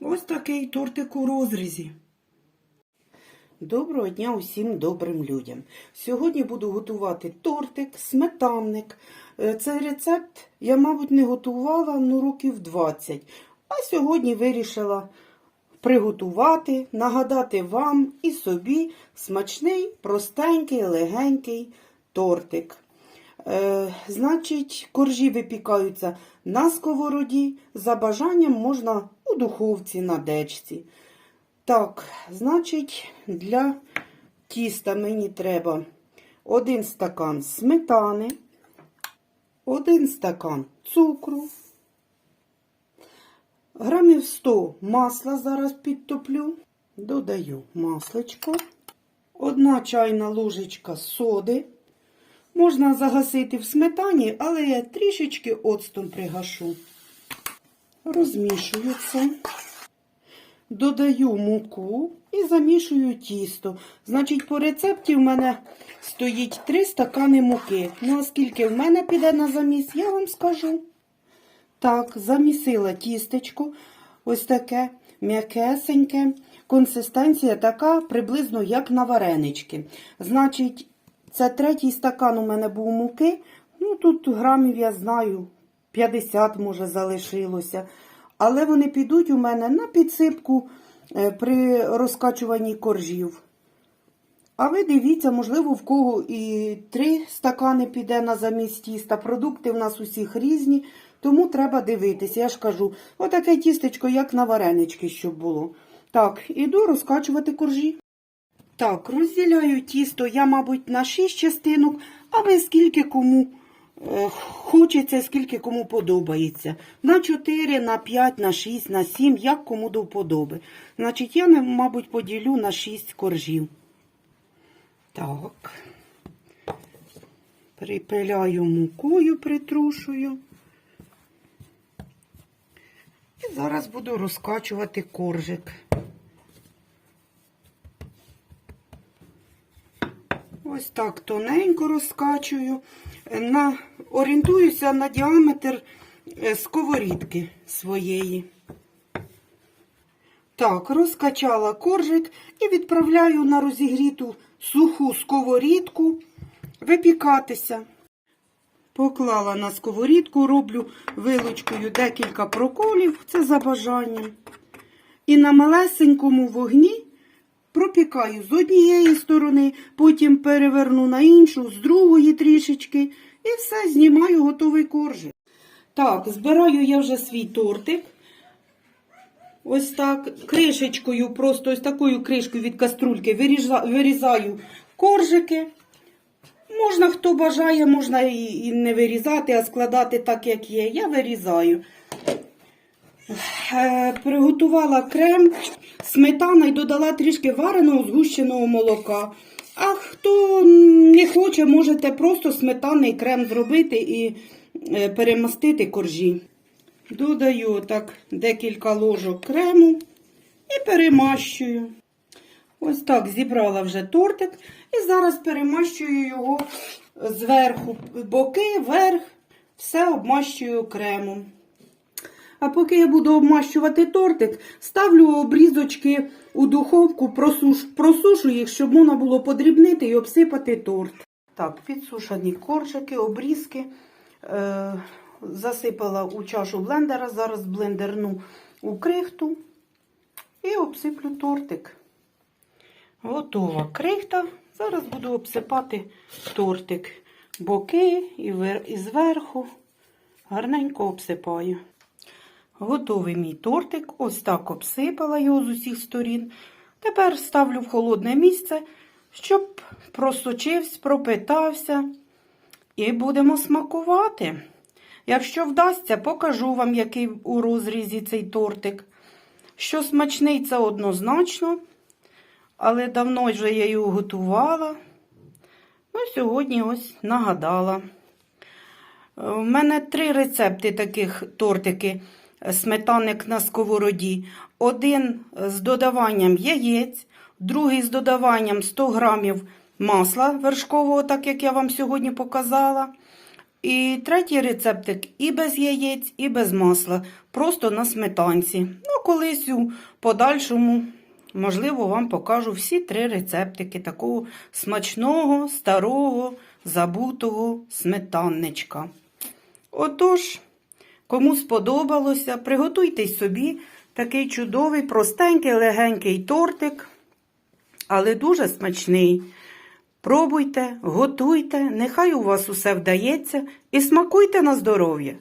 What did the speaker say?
Ось такий тортик у розрізі. Доброго дня усім добрим людям. Сьогодні буду готувати тортик, сметанник. Е, Цей рецепт я, мабуть, не готувала ну, років 20. А сьогодні вирішила приготувати, нагадати вам і собі смачний, простенький, легенький тортик. Е, значить, коржі випікаються на сковороді. За бажанням можна у духовці на дечці. Так, значить, для тіста мені треба один стакан сметани, один стакан цукру, грамів 100 масла зараз підтоплю, додаю масличко, одна чайна ложечка соди. Можна загасити в сметані, але я трішечки оцтом пригашу. Розмішую це. Додаю муку і замішую тісто. Значить, по рецепті в мене стоїть 3 стакани муки. Ну, а скільки в мене піде на заміс, я вам скажу. Так, замісила тістечко. Ось таке м'якесеньке. Консистенція така приблизно як на варенички. Значить, це третій стакан у мене був муки. Ну, тут грамів, я знаю, 50, може, залишилося. Але вони підуть у мене на підсипку е, при розкачуванні коржів. А ви дивіться, можливо, в кого і три стакани піде на замість тіста. Продукти в нас усіх різні, тому треба дивитися. Я ж кажу, отаке тістечко, як на варенички, щоб було. Так, іду розкачувати коржі. Так, розділяю тісто я, мабуть, на 6 частинок, а ви скільки кому е, хочеться, скільки кому подобається. На 4, на 5, на 6, на 7, як кому до вподоби. Значить, я, мабуть, поділю на 6 коржів. Так. Припиляю мукою, притрушую. І зараз буду розкачувати коржик. Ось так тоненько розкачую. На, орієнтуюся на діаметр е, сковорідки своєї. Так, розкачала коржик і відправляю на розігріту суху сковорідку випікатися. Поклала на сковорідку, роблю вилочкою декілька проколів, це за бажанням. І на малесенькому вогні пропікаю з однієї сторони, потім переверну на іншу, з другої трішечки, і все, знімаю готовий коржик. Так, збираю я вже свій тортик. Ось так, кришечкою, просто ось такою кришкою від каструльки виріза- вирізаю коржики. Можна, хто бажає, можна і не вирізати, а складати так, як є. Я вирізаю. Е, Приготувала крем, сметана і додала трішки вареного згущеного молока. А хто не хоче, можете просто сметанний крем зробити і е, перемастити коржі. Додаю так декілька ложок крему і перемащую. Ось так зібрала вже тортик і зараз перемащую його зверху, боки, верх, все обмащую кремом. А поки я буду обмащувати тортик, ставлю обрізочки у духовку, просуш, просушу їх, щоб можна було подрібнити і обсипати торт. Так, підсушені коржики, обрізки. Е, засипала у чашу блендера, зараз блендерну у крихту і обсиплю тортик. Готова крихта. Зараз буду обсипати тортик. Боки і зверху. Гарненько обсипаю. Готовий мій тортик. Ось так обсипала його з усіх сторін. Тепер ставлю в холодне місце, щоб просочився, пропитався. І будемо смакувати. Якщо вдасться, покажу вам, який у розрізі цей тортик. Що смачний, це однозначно. Але давно вже я його готувала. Ну, сьогодні ось нагадала. У мене три рецепти таких тортики сметаник на сковороді. Один з додаванням яєць, другий з додаванням 100 грамів масла вершкового, так як я вам сьогодні показала. І третій рецептик і без яєць, і без масла, просто на сметанці. Ну, колись у подальшому, можливо, вам покажу всі три рецептики такого смачного, старого, забутого сметанничка. Отож, кому сподобалося, приготуйте собі такий чудовий, простенький, легенький тортик, але дуже смачний. Пробуйте, готуйте, нехай у вас усе вдається і смакуйте на здоров'я.